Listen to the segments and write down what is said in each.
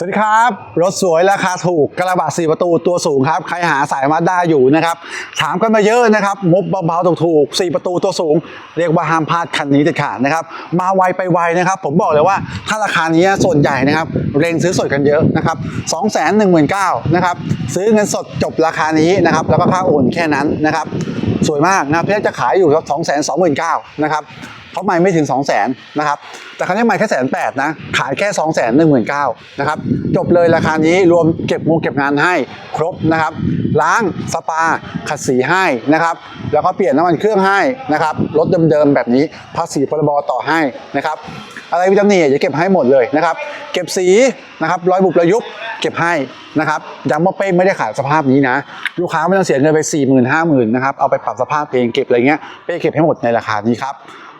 สวัสดีครับ รถสวยราคาถูกกระบะ4ประตูตัวสูงครับ ใครหาสายมาด้าอยู่นะครับ ถามกันมาเยอะนะครับงบเบาๆถูกๆ4ประตูตัวสูง เรียกว่าห้ามพลาดคันนี้เด็ดขาดนะครับ มาไวไปไวนะครับ ผมบอกเลยว่าถ้าราคานี้ส่วนใหญ่นะครับเร่งซื้อสดกันเยอะนะครับ2 1 9 0 0 0นะครับซื้อเงินสดจบราคานี้นะครับแล้วก็ค่าโอนแค่นั้นนะครับสวยมากนะเพื่อจะขายอยู่ครับ2 2 9 0 0 0นะครับ เพราะไม่ไม่ถึง 2 0 0 0 0นนะครับ แต่ครั้นี้ไม่แค่แสนแปดนะ ขายแค่2 1 9 0 0 0นะครับ จบเลยราคานี้รวมเก็บงงเก็บงานให้ครบนะครับ ล้างสปา ขัดสีให้นะครับ แล้วก็เปลี่ยนน้ำมันเครื่องให้นะครับ รถเดิมๆแบบนี้ ภาษีพรบต่อให้นะครับ อะไรวิตามินจะเก็บให้หมดเลยนะครับ เก็บสีนะครับรอยบุบรอยยุบเก็บให้นะครับย้ำว่าเป้ไม่ได้ขายสภาพนี้นะ ลูกค้าไม่ต้องเสียเงินไป4 0 0 0 0 5 0,000นะครับ เอาไปปรับสภาพเองเก็บอะไรเงี้ย เป้เก็บให้หมดในราคานี้ครับ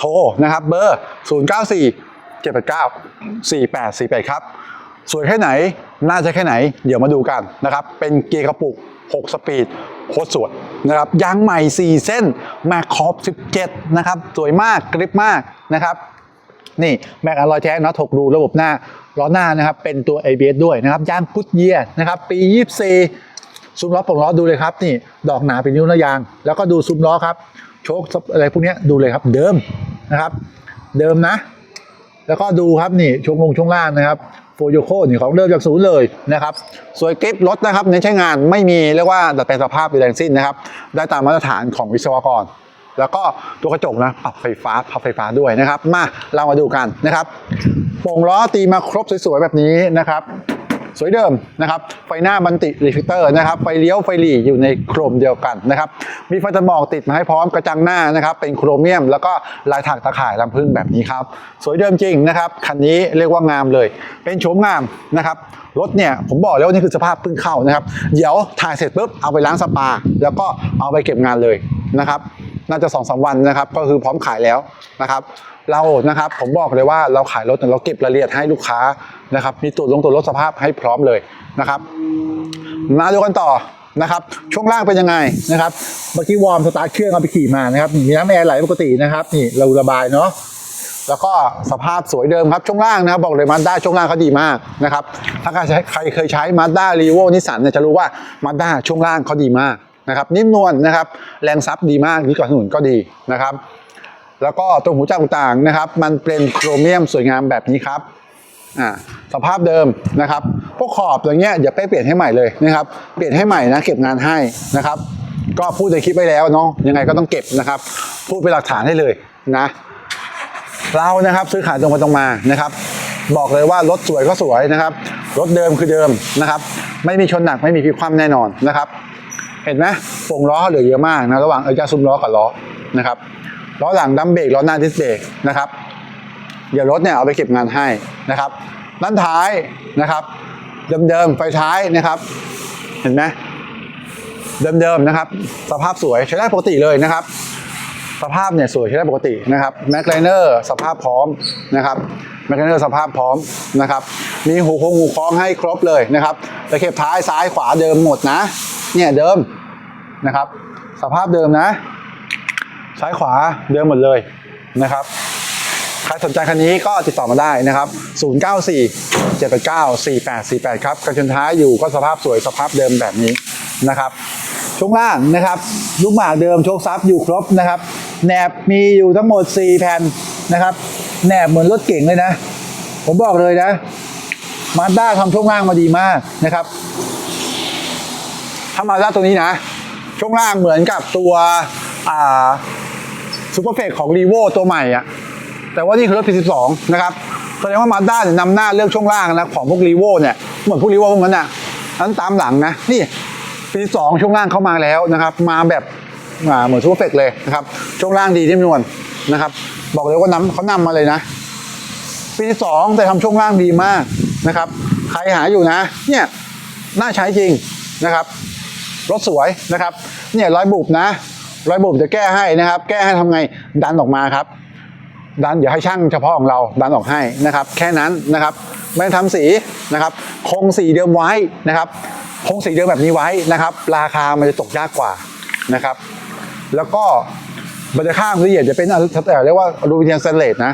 โทรนะครับเบอร์ 0 9 4 7 8 9 4 8 4 8 ครับ สวยแค่ไหนน่าจะแค่ไหน เดี๋ยวมาดูกันนะครับ เป็นเกียร์กระปุก 6 สปีดโคตรสวยนะครับยางใหม่ 4 เส้นแม็กคอป17 นะครับ สวยมากกริปมากนะครับ นี่แม็กอลอยแท้น็อต6รูระบบหน้าล้อหน้านะครับ เป็นตัว ABS ด้วยนะครับยางพุทเยียนะครับ ปี 24 ซุ้มล้อปลงล้อดูเลยครับ นี่ ดอกหนาเป็นนิ้วน้ายาง แล้วก็ดูซุ้มล้อครับ โชคอะไรพวกนี้ดูเลยครับเดิมนะครับ เดิมนะ แล้วก็ดูครับนี่ช่วงลงช่วงล่างนะครับโฟโยโคนี่ของเริ่มจากศูนย์เลยนะครับสวยกริปรถนะครับในใช้งานไม่มีเรียกว่าดัดแปลงสภาพใดทั้งสิ้นนะครับ ได้ตามมาตรฐานของวิศวกร แล้วก็ตัวกระจกนะปรับไฟฟ้าพับไฟฟ้าด้วยนะครับ มาเรามาดูกันนะครับโป่งล้อตีมาครบสวยๆแบบนี้นะครับ สวยเดิมนะครับไฟหน้าบันติรีฟิเตอร์นะครับไฟเลี้ยวไฟหลีอยู่ในโครมเดียวกันนะครับมีไฟตัดหมอกติดมาให้พร้อมกระจังหน้านะครับเป็นโครเมียม แล้วก็ลายถักตะข่ายลำพึ่งแบบนี้ครับสวยเดิมจริงนะครับคันนี้เรียกว่างามเลย เป็นโฉมงามนะครับรถเนี่ยผมบอกแล้วว่านี่คือสภาพเพิ่งเข้านะครับ เดี๋ยวถ่ายเสร็จปุ๊บเอาไปล้างสปา แล้วก็เอาไปเก็บงานเลยนะครับ น่าจะสองสาวันนะครับ ก็คือพร้อมขายแล้วนะครับ เรานะครับ ผมบอกเลยว่าเราขายรถเนี่ยเราเก็บรายละเอียดให้ลูกค้านะครับ มีตัวจลงตัวรถสภาพให้พร้อมเลยนะครับมาดูกันต่อนะครับช่วงล่างเป็นยังไงนะครับเมื่อกี้วอร์มสตาร์ทเครื่องเอาไปขี่มานะครับมีน้ำแอร์ไหลปกตินะครับนี่เราระบายเนาะแล้วก็สภาพสวยเดิมครับช่วงล่างนะครับบอกเลยมาด้าช่วงล่างเขาดีมากนะครับถ้าใครใช้ใครเคยใช้มาด้ารีโวนิสสันเนี่ยจะรู้ว่ามาด้าช่วงล่างเขาดีมากนะครับนิ่มนวลนะครับ แรงซับดีมากนี่ก่อนถนนก็ดีนะครับ แล้วก็ตัวหูจักต่างๆนะครับ มันเป็นโครเมียมสวยงามแบบนี้ครับสภาพเดิมนะครับ พวกขอบอย่างเงี้ยเดี๋ยวไปเปลี่ยนให้ใหม่เลยนะครับ เปลี่ยนให้ใหม่นะเก็บงานให้นะครับ ก็พูดในคลิปไปแล้วเนาะยังไงก็ต้องเก็บนะครับ พูดเป็นหลักฐานให้เลยนะ เรานะครับซื้อขายตรงไปตรงมานะครับ บอกเลยว่ารถสวยก็สวยนะครับ รถเดิมคือเดิมนะครับ ไม่มีชนหนักไม่มีพิคว่ำแน่นอนนะครับ เห็นไหมโป่งล้อเหลือเยอะมากนะระหว่างเออจะซุ้มล้อกับล้อนะครับ ล้อหลังดัมเบรกล้อหน้าดิสเบรกนะครับเดี๋ยวรถเนี่ยเอาไปเก็บงานให้นะครับด้านท้ายนะครับ เดิมๆไฟท้ายนะครับ เห็นไหมเดิมๆนะครับ สภาพสวยใช้ได้ปกติเลยนะครับ สภาพเนี่ยสวยใช้ได้ปกตินะครับแม็กไลเนอร์สภาพพร้อมนะครับแม็กไลเนอร์สภาพพร้อมนะครับ มีหูคงหูคล้องให้ครบเลยนะครับตะเข็บท้ายซ้ายขวาเดิมหมดนะ เนี่ยเดิมนะครับ สภาพเดิมนะ ซ้ายขวาเดิมหมดเลยนะครับ ใครสนใจคันนี้ก็ติดต่อมาได้นะครับ 094 789 4848 ครับกันชนท้ายอยู่ก็สภาพสวยสภาพเดิมแบบนี้นะครับช่วงล่างนะครับลูกหมากเดิมโชคซับอยู่ครบนะครับแหนบมีอยู่ทั้งหมด 4 แผ่นนะครับแหนบเหมือนรถเก่งเลยนะ ผมบอกเลยนะมาด้าทำช่วงล่างมาดีมากนะครับถ้ามาด้าตัวนี้นะ ช่วงล่างเหมือนกับตัวอ่า ซูเปอร์เฟกของรีโวตัวใหม่อะแต่ว่านี่คือรถ P12 นะครับแสดงว่ามาด้าเนี่ยนำหน้าเลือกช่วงล่างนะของพวกรีโวเนี่ยเหมือนพวกรีโวพวกนั้นน่ะนั้นตามหลังนะนี่ P12 ช่วงล่างเข้ามาแล้วนะครับ มาแบบเหมือนซูเปอร์เฟกเลยนะครับช่วงล่างดีที่มนวลนะครับ บอกเลยว่านำเขานำมาเลยนะ ปีสองแต่ทำช่วงล่างดีมากนะครับ ใครหาอยู่นะ เนี่ยน่าใช้จริงนะครับรถสวยนะครับ เนี่ยร้อยบุบนะ ร้อยบุบจะแก้ให้นะครับ แก้ให้ทำไงดันออกมาครับ ดันเดี๋ยวให้ช่างเฉพาะของเราดันออกให้นะครับ แค่นั้นนะครับ ไม่ทำสีนะครับ คงสีเดิมไว้นะครับ คงสีเดิมแบบนี้ไว้นะครับ ราคามันจะตกยากกว่านะครับ แล้วก็บันไดข้างละเอียดจะเป็นอลูเรียกว่าอลูมิเนียมสแตนเลสนะ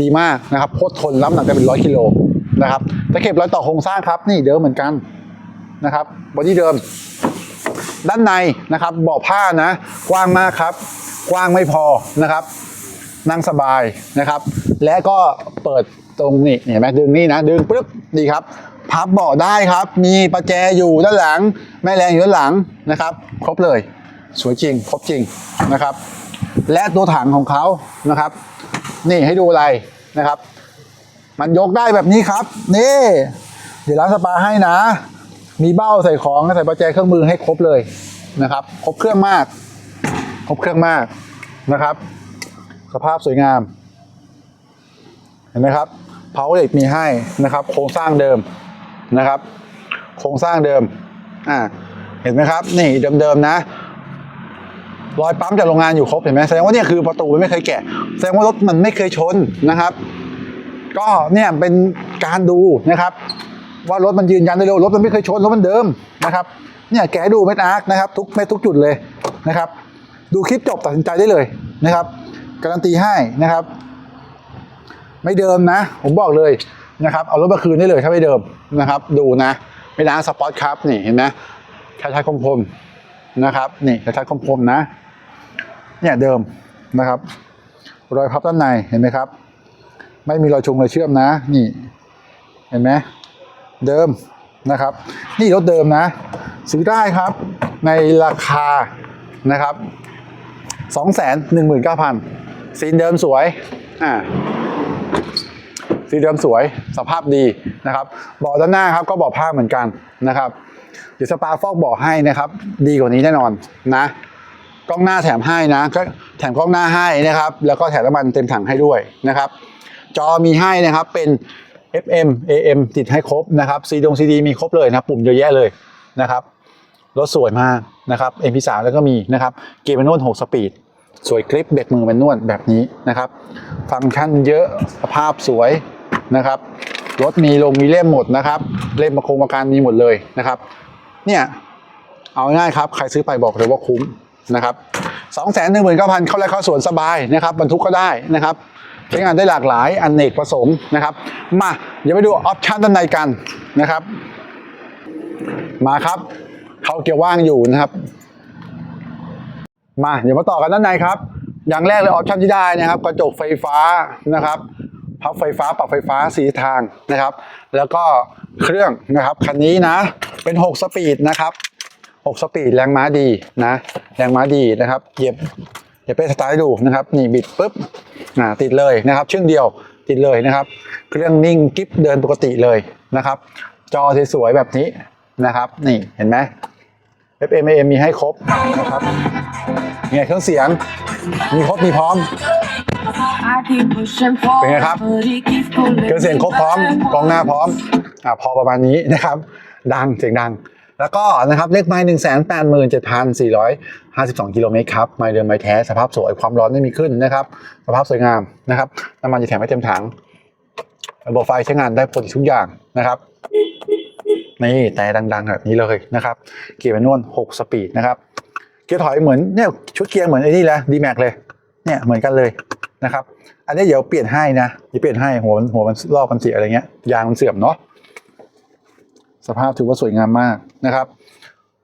ดีมากนะครับโคตรทนรับหนักได้เป็นร้อยกิโลนะครับแต่ตะเข็บรอยต่อโครงสร้างครับ นี่เดิมเหมือนกันนะครับบอดี้เดิม ด้านในนะครับเบาะผ้านะ กว้างมากครับ กว้างไม่พอนะครับ นั่งสบายนะครับ และก็เปิดตรงนี้เห็นไหมดึงนี่นะ ดึงปุ๊บดีครับ พับเบาะได้ครับ มีประแจอยู่ด้านหลัง แม่แรงอยู่ด้านหลังนะครับ ครบเลย สวยจริง ครบจริงนะครับ และตัวถังของเขานะครับ นี่ให้ดูอะไรนะครับ มันยกได้แบบนี้ครับ นี่ เดี๋ยวร้านสปาให้นะ มีเบ้าใส่ของใส่ประแจเครื่องมือให้ครบเลยนะครับ ครบเครื่องมาก ครบเครื่องมากนะครับ สภาพสวยงาม เห็นไหมครับเพาเหล็กมีให้นะครับ โครงสร้างเดิมนะครับ โครงสร้างเดิมอ่าเห็นไหมครับ นี่เดิมๆนะรอยปั๊มจากโรงงานอยู่ครบเห็นไหมแสดงว่าเนี่ยคือประตูมันไม่เคยแกะ แสดงว่ารถมันไม่เคยชนนะครับ ก็เนี่ยเป็นการดูนะครับ ว่ารถมันยืนยันได้เลยว่ารถมันไม่เคยชนรถมันเดิมนะครับเนี่ยแกดูเม็ดอาร์คนะครับทุกเม็ดทุกจุดเลยนะครับดูคลิปจบตัดสินใจได้เลยนะครับการันตีให้นะครับ ไม่เดิมนะ ผมบอกเลยนะครับเอารถมาคืนได้เลยถ้าไม่เดิมนะครับ ดูนะไม่ล้างสปอร์ตครับนี่เห็นไหมชัดชัดคมคมๆนะครับนี่ชัดชัดคมคมๆนะเนี่ยเดิมนะครับ รอยพับด้านในเห็นไหมครับ ไม่มีรอยชงรอยเชื่อมนะ นี่ เห็นไหม เดิมนะครับ นี่รถเดิมนะ ซื้อได้ครับในราคานะครับสองแสนหนึ่งหมื่นเก้าพันสีเดิมสวยอ่าสีเดิมสวยสภาพดีนะครับเบาะด้านหน้าครับก็เบาะผ้าเหมือนกันนะครับเดี๋ยวสปาฟอกเบาะให้นะครับ ดีกว่านี้แน่นอนนะกล้องหน้าแถมให้นะก็แถมกล้องหน้าให้นะครับ แล้วก็แถมน้ำมันเต็มถังให้ด้วยนะครับ จอมีให้นะครับเป็น FM AM ติดให้ครบนะครับซีดงซีดีมีครบเลยนะปุ่มเยอะแยะเลยนะครับรถสวยมากนะครับ MP3 แล้วก็มีนะครับเกียร์แมนนวล6สปีดสวยคลิปเบรกมือแมนนวลแบบนี้นะครับ ฟังก์ชันเยอะสภาพสวยนะครับรถมีลงมีเล่มหมดนะครับ เล่มประโครงประกันมีหมดเลยนะครับ เนี่ยเอาง่ายครับใครซื้อไปบอกเลยว่าคุ้มนะครับสองแสนหนึ่งหมื่นเก้าพันเข้าไร่เข้าสวนสบายนะครับบรรทุกก็ได้นะครับ ใช้งานได้หลากหลายอันเนกประสงค์นะครับ มาเดี๋ยวไปดูออปชันด้านในกันนะครับ มาครับเขาเกียร์ว่างอยู่นะครับ มาเดี๋ยวมาต่อกันด้านในครับ อย่างแรกเลยออปชันที่ได้นะครับ กระจกไฟฟ้านะครับพับไฟฟ้าปรับไฟฟ้าสีทางนะครับ แล้วก็เครื่องนะครับคันนี้นะ เป็น 6 สปีดนะครับ 6 สปีดแรงม้าดีนะแรงม้าดีนะครับเหยียบ เดี๋ยวไปสตาร์ทดูนะครับนี่บิดปุ๊บติดเลยนะครับเชื่องเดียวติดเลยนะครับ เครื่องนิ่งกิ๊บเดินปกติเลยนะครับ จอสวยๆแบบนี้นะครับนี่เห็นไหม FM AM มีให้ครบนะครับเนี่ยเครื่องเสียง มีครบมีพร้อม เป็นไงครับเครื่องเสียงครบพร้ออมมกองหน้าพร้อมอ่าพอประมาณนี้นะครับ ดังเสียงดัง แล้วก็นะครับเลขไม้หนึ่งแสนแปดหมื่นเจ็ดพันสี่ร้อยห้าสิบสองกิโลเมตรครับไม้เดิมไม้แท้สภาพสวยความร้อนไม่มีขึ้นนะครับ สภาพสวยงามนะครับน้ำมันจะแถมให้เต็มถังระบบไฟใช้งานได้ปกติทุกอย่างนะครับนี่แต่ดังๆแบบนี้เลยนะครับ เกียร์แมนนวล6สปีดนะครับ เกียร์ถอยเหมือนเนี่ยชุดเกียร์เหมือนไอ้นี่แหละดีแม็กเลย เนี่ยเหมือนกันเลยนะครับ อันนี้เดี๋ยวเปลี่ยนให้นะเดี๋ยวเปลี่ยนให้หัวมันหัวมันรอบมันเสียอะไรเงี้ยยางมันเสื่อมเนาะ สภาพถือว่าสวยงามมากนะครับ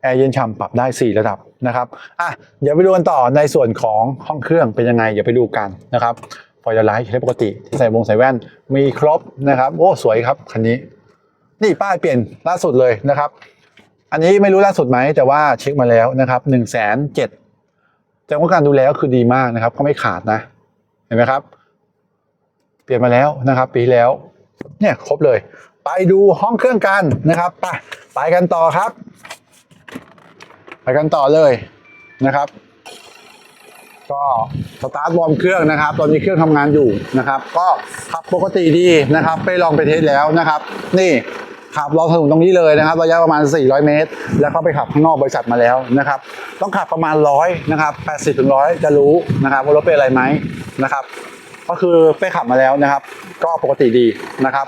แอร์เย็นฉ่ำปรับได้ 4 ระดับนะครับอะเดี๋ยวไปดูกันต่อในส่วนของห้องเครื่องเป็นยังไง เดี๋ยวไปดูกันนะครับไฟไลท์ใช้ปกติที่ใส่วงใส่แว่นมีครบนะครับ โอ้ สวยครับคันนี้ นี่ป้ายเปลี่ยนล่าสุดเลยนะครับ อันนี้ไม่รู้ล่าสุดไหมแต่ว่าเช็คมาแล้วนะครับหนึ่งแสนเจ็ดแต่ว่าการดูแลก็คือดีมากนะครับ ก็ไม่ขาดนะ เห็นไหมครับ เปลี่ยนมาแล้วนะครับ ปีแล้ว เนี่ยครบเลย ไปดูห้องเครื่องกันนะครับไปไปกันต่อครับ ไปกันต่อเลยนะครับ ก็สตาร์ทวอร์มเครื่องนะครับ ตอนนี้เครื่องทำงานอยู่นะครับ ก็ขับปกติดีนะครับ ไปลองไปเทสแล้วนะครับ นี่ขับลองถนนตรงนี้เลยนะครับระยะประมาณ 400 เมตร แล้วก็ไปขับข้างนอกบริษัทมาแล้วนะครับ ต้องขับประมาณ 100 นะครับ 80ถึง100 จะรู้นะครับว่ารถเป็นอะไรไหมนะครับ ก็คือไปขับมาแล้วนะครับ ก็ปกติดีนะครับ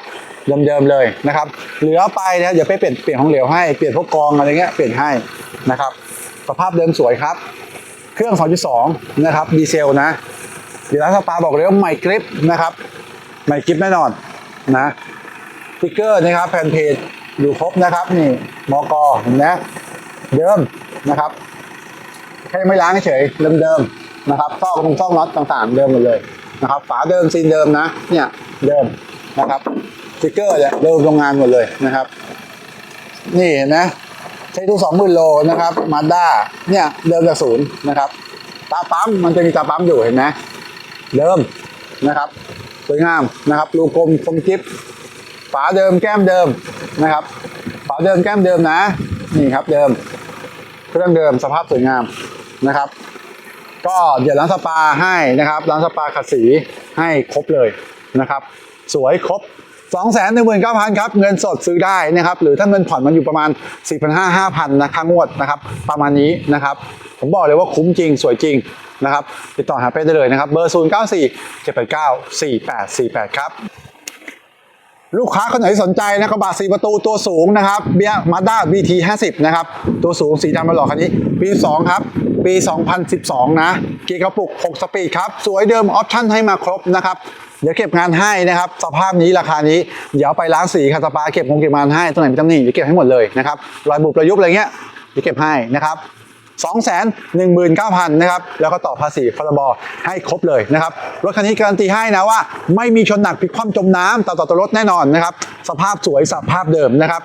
เดิมๆเลยนะครับ เหลือไปนะเดี๋ยวไปเปลี่ยนเปลี่ยนของเหลวให้ เปลี่ยนพวกกรองอะไรเงี้ยเปลี่ยนให้นะครับ สภาพเดิมสวยครับ เครื่อง 2.2 นะครับดีเซลนะเดี๋ยวร้านสปาบอกเลยว่าใหม่กริปนะครับใหม่กริปแน่นอนนะติ๊กเกอร์นะครับแฟนเพจอยู่ครบนะครับนี่มอกเห็นไหมเดิมนะครับแค่ไม่ล้างเฉยเดิมเดิมๆนะครับซอกตรงซอกน็อตต่างๆ เดิมหมดเลยนะครับ ฝาเดิมซีนเดิมนะเนี่ยเดิมนะครับ ติ๊กเกอร์เนี่ยเดิมโรงงานหมดเลยนะครับ นี่เห็นไหมใช้ทุกสองหมื่นโลนะครับมาด้าเนี่ยเดิมจากศูนย์นะครับ ตาปั๊มมันจะมีตาปั๊มอยู่เห็นไหมเดิมนะครับสวยงามนะครับรูกลมคมกิฟฝาเดิมแก้มเดิมนะครับ ฝาเดิมแก้มเดิมนะ นี่ครับเดิมเครื่องเดิมสภาพสวยงามนะครับ ก็เดี๋ยวร้านสปาให้นะครับร้านสปาขัดสีให้ครบเลยนะครับ สวยครบ 2 1 9 0 0 0 ครับ เงินสดซื้อได้นะครับ หรือถ้าเงินผ่อนมันอยู่ประมาณ 4 5 0 0 5,000นะค่างวดนะครับ ประมาณนี้นะครับ ผมบอกเลยว่าคุ้มจริง สวยจริงนะครับ ติดต่อหาเป้ได้เลยนะครับ เบอร์ 0 9 4 7 8 9 4 8 4 8 ครับลูกค้าคนไหนสนใจนะกระบะสีประตูตัวสูงนะครับ เบียมาด้า BT 50นะครับ ตัวสูงสีดำมาหลอกคันนี้ ปี2ครับ ปี 2012 นะ เกียร์กระปุก 6 สปีดครับ สวยเดิมออปชั่นให้มาครบนะครับ เดี๋ยวเก็บงานให้นะครับ สภาพนี้ราคานี้ เดี๋ยวไปล้างสีคาสปาเก็บงงเก็บงานให้ ตรงไหนมีตำหนิเดี๋ยวเก็บให้หมดเลยนะครับ รอยบุบรอยยุบอะไรเงี้ยเดี๋ยวเก็บให้นะครับ2 1 9 0 0 0นะครับ แล้วก็ต่อภาษีพรบให้ครบเลยนะครับ รถคันนี้การันตีให้นะว่า ไม่มีชนหนักพลิกคว่ำจมน้ำต่อต่อตัวรถแน่นอนนะครับ สภาพสวยสภาพเดิมนะครับ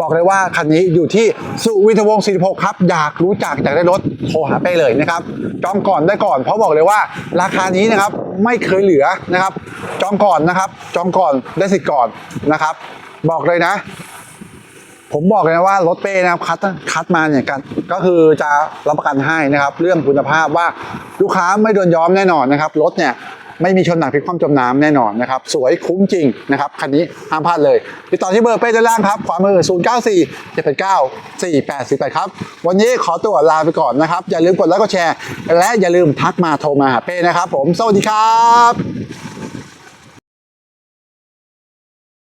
บอกเลยว่าคันนี้อยู่ที่สุวิทวงศ์46 ครับ อยากรู้จักอยากได้รถโทรหาเป้เลยนะครับจองก่อนได้ก่อน เพราะบอกเลยว่าราคานี้นะครับไม่เคยเหลือนะครับ จองก่อนนะครับ จองก่อนได้สิทธิ์ก่อนนะครับ บอกเลยนะ ผมบอกเลยนะว่ารถเป้นะครับคัดคัดมาเนี่ยกันก็คือจะรับประกันให้นะครับ เรื่องคุณภาพว่าลูกค้าไม่โดนย้อมแน่นอนนะครับรถเนี่ย ไม่มีชนหนักพลิกคว่ำจมน้ำแน่นอนนะครับสวยคุ้มจริงนะครับคันนี้ห้ามพลาดเลยติดต่อที่เบอร์เป้ด้านล่างครับขวามือ 0 9 4 7 8 9 4 8 4 8 ครับ วันนี้ขอตัวลาไปก่อนนะครับ อย่าลืมกดไลค์กดแชร์ และอย่าลืมทักมาโทรมาหาเป้นะครับผม สวัสดีครับ